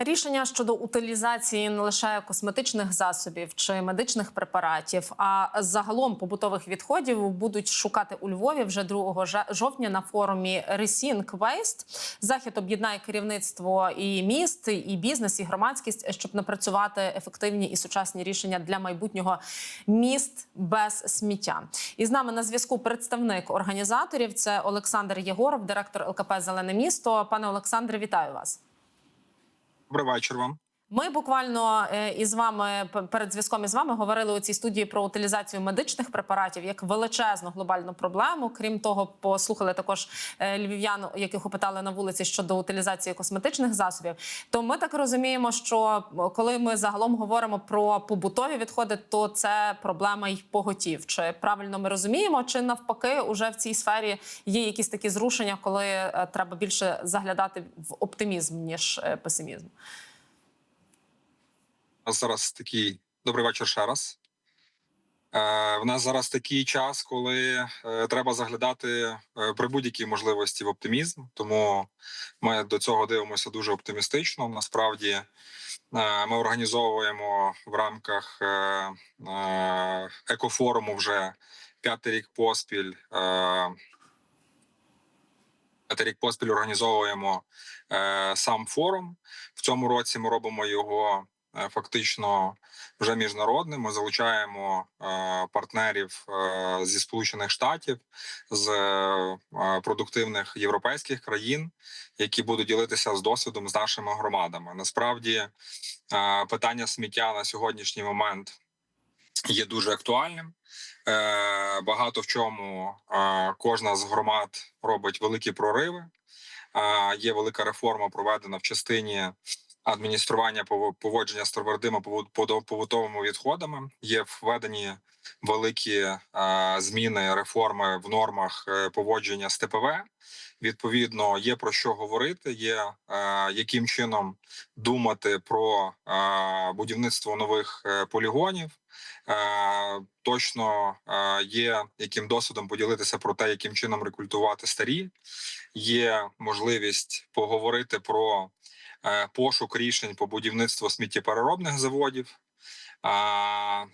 Рішення щодо утилізації не лише косметичних засобів чи медичних препаратів, а загалом побутових відходів будуть шукати у Львові вже 2 жовтня на форумі Rethink Waste. Захід об'єднає керівництво і міст, і бізнес, і громадськість, щоб напрацювати ефективні і сучасні рішення для майбутнього міст без сміття. І з нами на зв'язку представник організаторів. Це Олександр Єгоров, директор ЛКП Зелене місто. Пане Олександре, вітаю вас. Добрий вечір вам. Ми буквально е, із вами перед зв'язком із вами говорили у цій студії про утилізацію медичних препаратів як величезну глобальну проблему. Крім того, послухали також е, львів'ян, яких опитали на вулиці щодо утилізації косметичних засобів. То ми так розуміємо, що коли ми загалом говоримо про побутові відходи, то це проблема й поготів. Чи правильно ми розуміємо, чи навпаки, уже в цій сфері є якісь такі зрушення, коли е, треба більше заглядати в оптимізм ніж песимізм? Нас зараз такий добрий вечір ще раз. Е, в нас зараз такий час, коли е, треба заглядати е, при будь-якій можливості в оптимізм. Тому ми до цього дивимося дуже оптимістично. Насправді ми організовуємо в рамках екофоруму вже п'ятий рік поспіль. П'ятий рік поспіль організовуємо сам форум. В цьому році ми робимо його фактично вже міжнародним. Ми залучаємо е, партнерів е, зі Сполучених Штатів, з е, продуктивних європейських країн, які будуть ділитися з досвідом з нашими громадами. Насправді е, питання сміття на сьогоднішній момент є дуже актуальним. Е, Багато в чому е, кожна з громад робить великі прориви. Е, Є велика реформа проведена в частині адміністрування пово- поводження з твердими побутовими відходами. Є введені великі е, зміни реформи в нормах е, поводження з ТПВ. Відповідно, є про що говорити, є е, яким чином думати про будівництво нових полігонів. Точно є яким досвідом поділитися про те, яким чином рекультувати старі. Є можливість поговорити про пошук рішень по будівництву сміттєпереробних заводів. Е,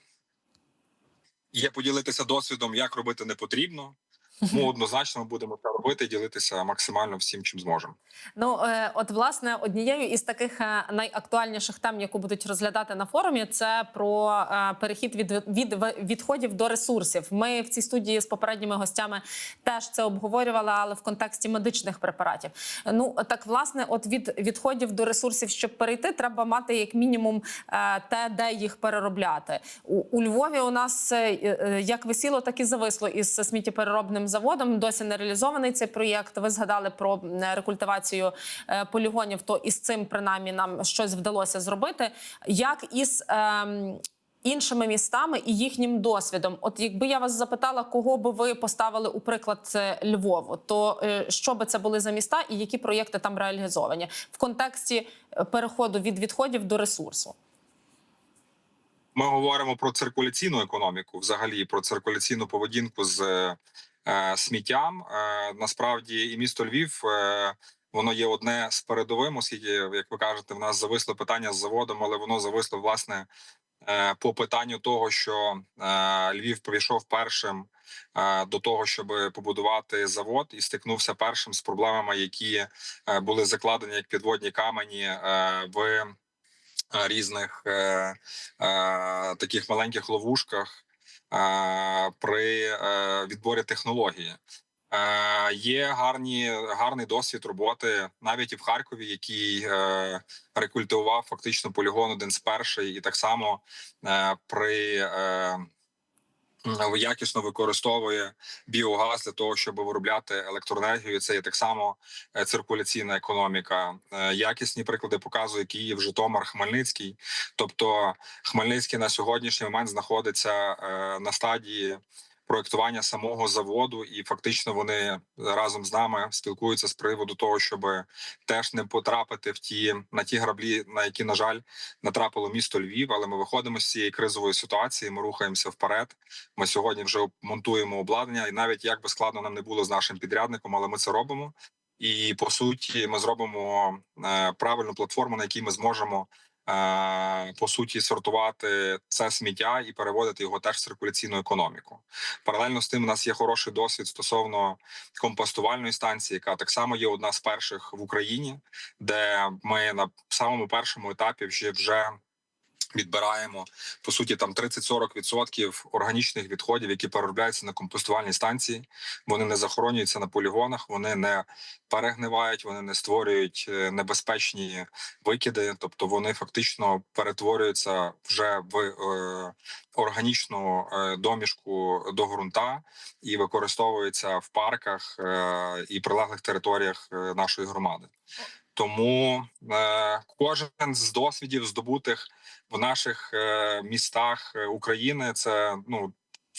Є поділитися досвідом, як робити не потрібно. Тому однозначно ми будемо це робити, ділитися максимально всім, чим зможемо. Ну е, от власне однією із таких е, найактуальніших тем, яку будуть розглядати на форумі, це про е, перехід від, від відходів до ресурсів. Ми в цій студії з попередніми гостями теж це обговорювали, але в контексті медичних препаратів. Ну так власне, от від відходів до ресурсів, щоб перейти, треба мати як мінімум те, де їх переробляти. У, у Львові у нас як висіло, так і зависло із сміттєпереробним заводом. Досі не реалізований цей проєкт. Ви згадали про рекультивацію е, полігонів. То із цим принаймні нам щось вдалося зробити. Як із ем, іншими містами і їхнім досвідом? От якби я вас запитала, кого би ви поставили у приклад Львову, то е, що би це були за міста і які проєкти там реалізовані в контексті е, переходу від відходів до ресурсу? Ми говоримо про циркуляційну економіку, взагалі про циркуляційну поведінку з е, сміттям. Е, насправді, і місто Львів. Е, Воно є одне з передовим, оскільки, як ви кажете, в нас зависло питання з заводом, але воно зависло власне е, по питанню того, що е, Львів прийшов першим е, до того, щоб побудувати завод, і стикнувся першим з проблемами, які е, були закладені як підводні камені е, в е, різних е, е, таких маленьких ловушках е, при е, відборі технології. Е, Є гарні гарний досвід роботи навіть і в Харкові, який е, рекультивував фактично полігон один з перший, і так само е, при е, якісно використовує біогаз для того, щоб виробляти електроенергію. Це є так само е, циркуляційна економіка. Е, Якісні приклади показує Київ, Житомир, Хмельницький. Тобто, Хмельницький на сьогоднішній момент знаходиться е, на стадії проектування самого заводу, і фактично вони разом з нами спілкуються з приводу того, щоб теж не потрапити в ті на ті граблі, на які на жаль натрапило місто Львів. Але ми виходимо з цієї кризової ситуації. Ми рухаємося вперед. Ми сьогодні вже монтуємо обладнання, і навіть як би складно нам не було з нашим підрядником, але ми це робимо. і по суті, ми зробимо е, правильну платформу, на якій ми зможемо. Е, По суті, сортувати це сміття і переводити його теж в циркуляційну економіку. Паралельно з тим, у нас є хороший досвід стосовно компостувальної станції, яка так само є одна з перших в Україні, де ми на самому першому етапі вже вже відбираємо по суті там 30-40% органічних відходів, які переробляються на компостувальній станції. Вони не захоронюються на полігонах, вони не перегнивають, вони не створюють е, небезпечні викиди. Тобто вони фактично перетворюються вже в е, органічну е, домішку до ґрунта і використовуються в парках е, і прилеглих територіях е, нашої громади. Тому е, кожен з досвідів здобутих в наших е, містах е, України, це ну.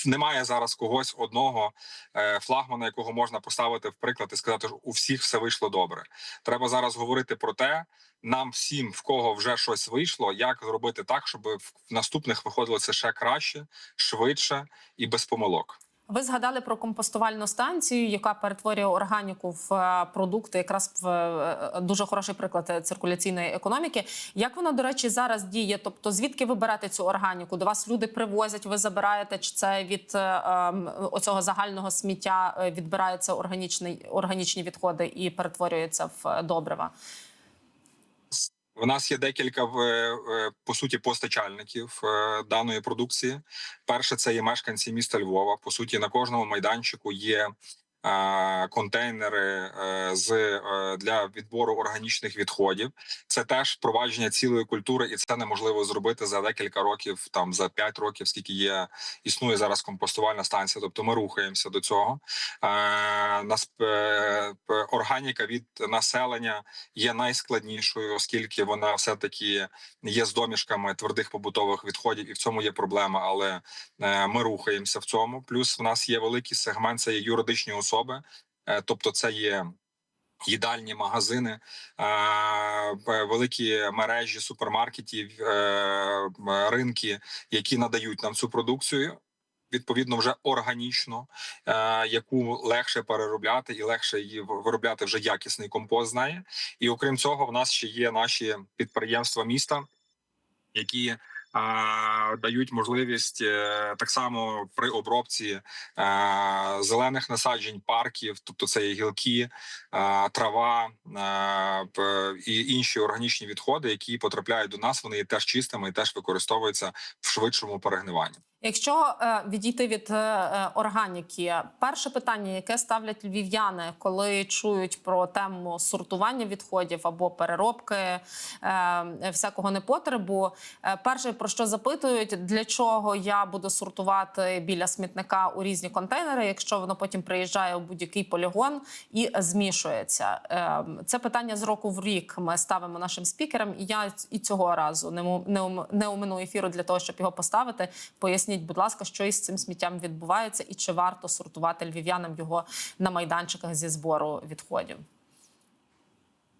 Немає зараз когось одного е, флагмана, якого можна поставити в приклад і сказати, що у всіх все вийшло добре. Треба зараз говорити про те, нам всім, в кого вже щось вийшло, як зробити так, щоб в наступних виходило це ще краще, швидше і без помилок. Ви згадали про компостувальну станцію, яка перетворює органіку в е, продукти, якраз в е, дуже хороший приклад е, циркуляційної економіки. Як вона, до речі, зараз діє? Тобто, звідки ви берете цю органіку? До вас люди привозять, ви забираєте? Чи це від е, ем, оцього загального сміття е, відбираються органічні відходи і перетворюються в е, добрива? У нас є декілька в е, по суті постачальників е, даної продукції. Перше, це є мешканці міста Львова. По суті, на кожному майданчику є контейнери е, з е, для відбору органічних відходів. Це теж впровадження цілої культури, і це неможливо зробити за декілька років, там за 5 років, скільки є існує зараз компостувальна станція. Тобто ми рухаємося до цього. Е, нас органіка від населення є найскладнішою, оскільки вона все таки є з домішками твердих побутових відходів, і в цьому є проблема. Але ми рухаємося в цьому. Плюс в нас є великий сегмент, це є юридичні особи, е, тобто це є. Їдальні магазини, е, великі мережі супермаркетів, е, ринки, які надають нам цю продукцію, відповідно, вже органічно, яку легше переробляти і легше її виробляти вже якісний компост з неї. І окрім цього, в нас ще є наші підприємства міста, які дають можливість е, так само при обробці е, зелених насаджень, парків, тобто це є гілки, е, трава і інші органічні відходи, які потрапляють до нас. Вони є теж чистими і теж використовуються в швидшому перегниванні. Якщо відійти від органіки, перше питання, яке ставлять львів'яни, коли чують про тему сортування відходів або переробки всякого непотребу, перше про що запитують, для чого я буду сортувати біля смітника у різні контейнери, якщо воно потім приїжджає у будь-який полігон і змішується. Е, це питання з року в рік ми ставимо нашим спікерам, і я і цього разу не не умину ефіру для того, щоб його поставити. Поясніть, будь ласка, що із цим сміттям відбувається, і чи варто сортувати львів'янам його на майданчиках зі збору відходів?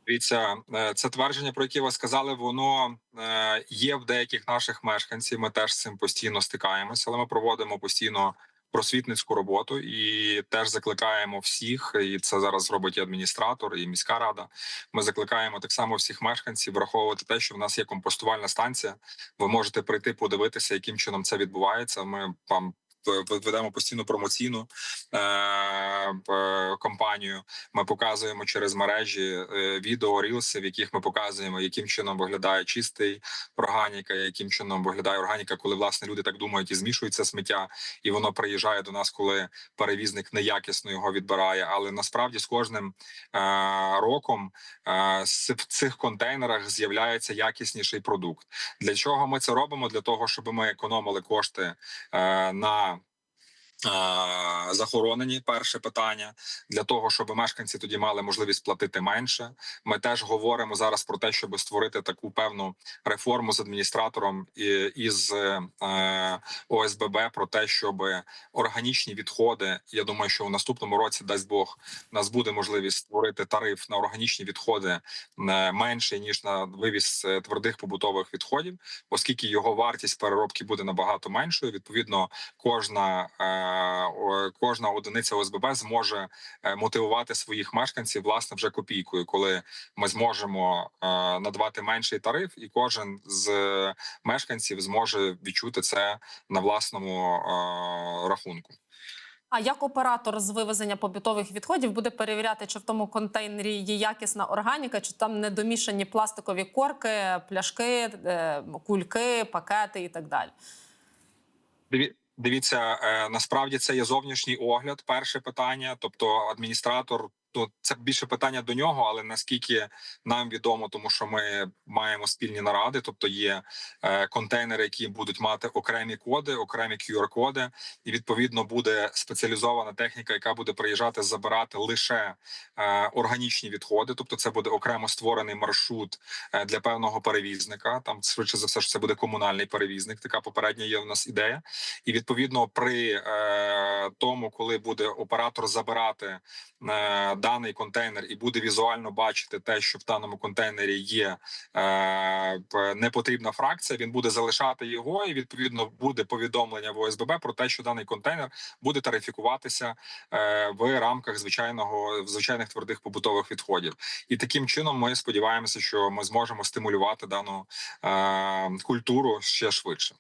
Дивіться, е, це твердження, про яке ви сказали, воно е, є в деяких наших мешканців. Ми теж з цим постійно стикаємося, але ми проводимо постійно просвітницьку роботу і теж закликаємо всіх. І це зараз робить і адміністратор, і міська рада. Ми закликаємо так само всіх мешканців враховувати те, що в нас є компостувальна станція. Ви можете прийти подивитися, яким чином це відбувається. Ми вам ведемо постійну промоційну е, е, кампанію. Ми показуємо через мережі е, відео рілси, в яких ми показуємо, яким чином виглядає чистий органіка, яким чином виглядає органіка, коли власне люди так думають і змішується сміття, і воно приїжджає до нас, коли перевізник неякісно його відбирає. Але насправді з кожним е, роком е, в цих контейнерах з'являється якісніший продукт. Для чого ми це робимо? Для того, щоб ми економили кошти е, на е, захоронені. Перше питання для того, щоб мешканці тоді мали можливість платити менше. Ми теж говоримо зараз про те, щоб створити таку певну реформу з адміністратором із е, ОСББ про те, щоб органічні відходи. Я думаю, що в наступному році дасть Бог нас буде можливість створити тариф на органічні відходи е, менше ніж на вивіз е, твердих побутових відходів, оскільки його вартість переробки буде набагато меншою. Відповідно, кожна кожна одиниця ОСББ зможе е, мотивувати своїх мешканців власне вже копійкою, коли ми зможемо е, надавати менший тариф, і кожен з мешканців зможе відчути це на власному е, рахунку. А як оператор з вивезення побутових відходів буде перевіряти, чи в тому контейнері є якісна органіка, чи там не домішані пластикові корки, пляшки, кульки, пакети і так далі? Диві- Дивіться, е, насправді це є зовнішній огляд. Перше питання, тобто адміністратор. Ну, це більше питання до нього, але наскільки нам відомо, тому що ми маємо спільні наради, тобто є е, контейнери, які будуть мати окремі коди, окремі QR-коди, і відповідно буде спеціалізована техніка, яка буде приїжджати забирати лише е, органічні відходи. Тобто, це буде окремо створений маршрут е, для певного перевізника. Там швидше за все ж це буде комунальний перевізник. Така попередня є у нас ідея. І відповідно, при е, тому, коли буде оператор забирати е, даний контейнер і буде візуально бачити те, що в даному контейнері є е, непотрібна фракція, він буде залишати його, і відповідно буде повідомлення в ОСББ про те, що даний контейнер буде тарифікуватися е, в рамках звичайного звичайних твердих побутових відходів. І таким чином ми сподіваємося, що ми зможемо стимулювати дану е, культуру ще швидше.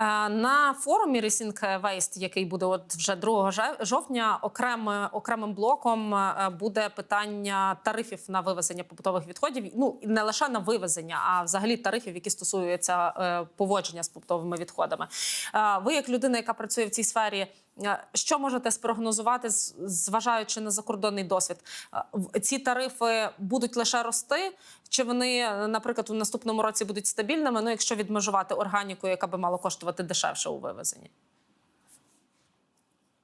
Е, На форумі Racing Waste, який буде от вже 2 жовтня, окремим, окремим блоком е, буде питання тарифів на вивезення побутових відходів. Ну не лише на вивезення, а взагалі тарифів, які стосуються е, поводження з побутовими відходами. Ви, як людина, яка працює в цій сфері, що можете спрогнозувати, зважаючи на закордонний досвід? Е, Ці тарифи будуть лише рости, чи вони, е, наприклад, у наступному році будуть стабільними? Ну, якщо відмежувати органіку, яка би мала коштувати дешевше у вивезенні?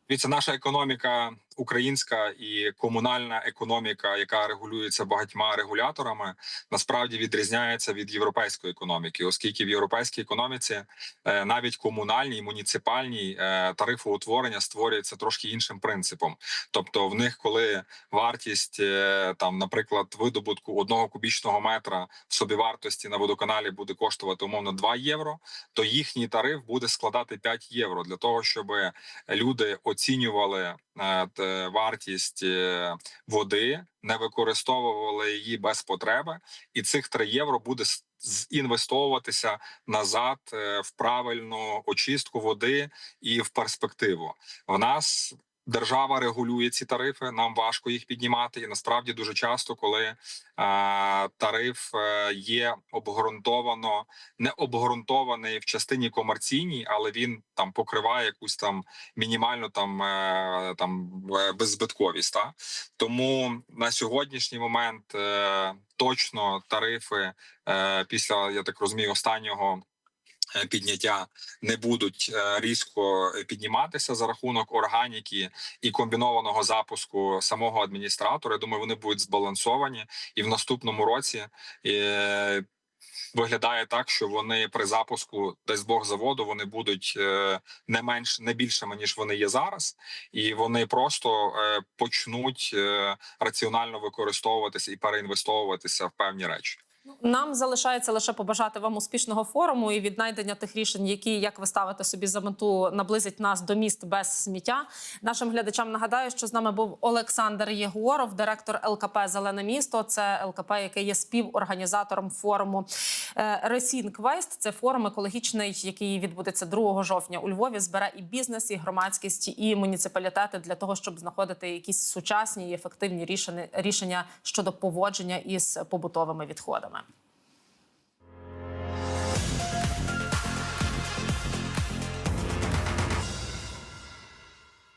Дивіться, наша економіка українська і комунальна економіка, яка регулюється багатьма регуляторами, насправді відрізняється від європейської економіки, оскільки в європейській економіці е, навіть комунальній муніципальній е, тарифоутворення створюється трошки іншим принципом. Тобто, в них, коли вартість е, там, наприклад, видобутку одного кубічного метра в собівартості на водоканалі буде коштувати умовно 2 євро, то їхній тариф буде складати 5 євро для того, щоб люди оцінювали вартість е, води, не використовували її без потреби, і цих 3 євро буде інвестовуватися назад е, в правильну очистку води і в перспективу. В нас держава регулює ці тарифи. Нам важко їх піднімати, і насправді дуже часто, коли е, тариф е, є обґрунтовано не обґрунтований в частині комерційній, але він там покриває якусь там мінімальну там, е, там е, беззбитковість. Та? Тому на сьогоднішній момент е, точно тарифи е, після я так розумію останнього. Е, Підняття не будуть е, різко підніматися за рахунок органіки і комбінованого запуску самого адміністратора. Я думаю, вони будуть збалансовані, і в наступному році е, виглядає так, що вони при запуску десь Бог заводу вони будуть не менш не більшими ніж вони є зараз, і вони просто почнуть раціонально використовуватися і переінвестовуватися в певні речі. Нам залишається лише побажати вам успішного форуму і віднайдення тих рішень, які, як ви ставите собі за мету, наблизять нас до міст без сміття. Нашим глядачам нагадаю, що з нами був Олександр Єгоров, директор ЛКП Зелене місто. Це ЛКП, яке є співорганізатором форуму Ресінк Вест. Це форум екологічний, який відбудеться 2 жовтня у Львові. Збере і бізнес, і громадськість, і муніципалітети для того, щоб знаходити якісь сучасні і ефективні рішення щодо поводження із побутовими відходами. problem.